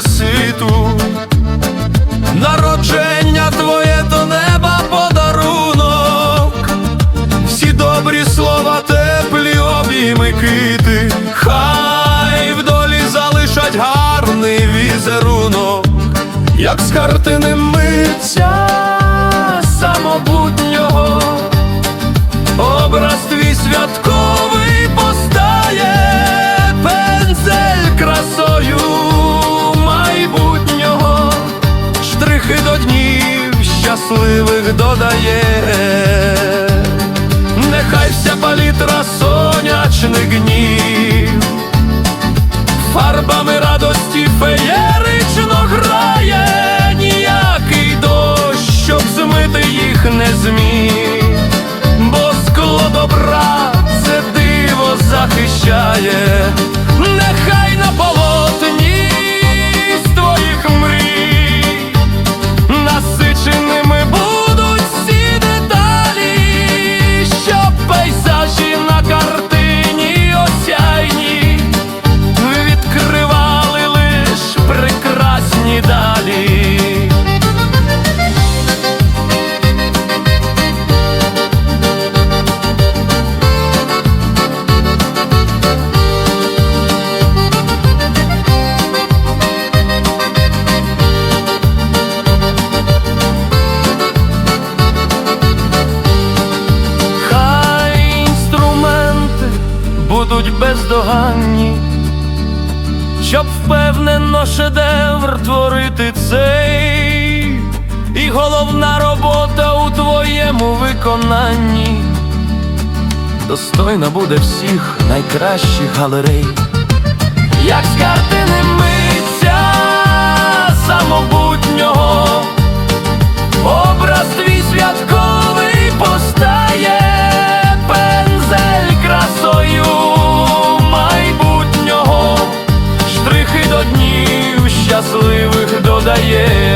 одеситу, народження твоє до неба подарунок, всі добрі слова, теплі обійми кити, хай в долі залишать гарний візерунок, як з картини митця. Щасливих додає. Нехай вся палітра сонячних днів, фарбами радості феєрично грає, ніякий дощ, щоб змити їх не зміг, будуть бездоганні, щоб впевнено шедевр творити цей, і головна робота у твоєму виконанні. Достойна буде всіх найкращих галерей, як з карти щасливих додає.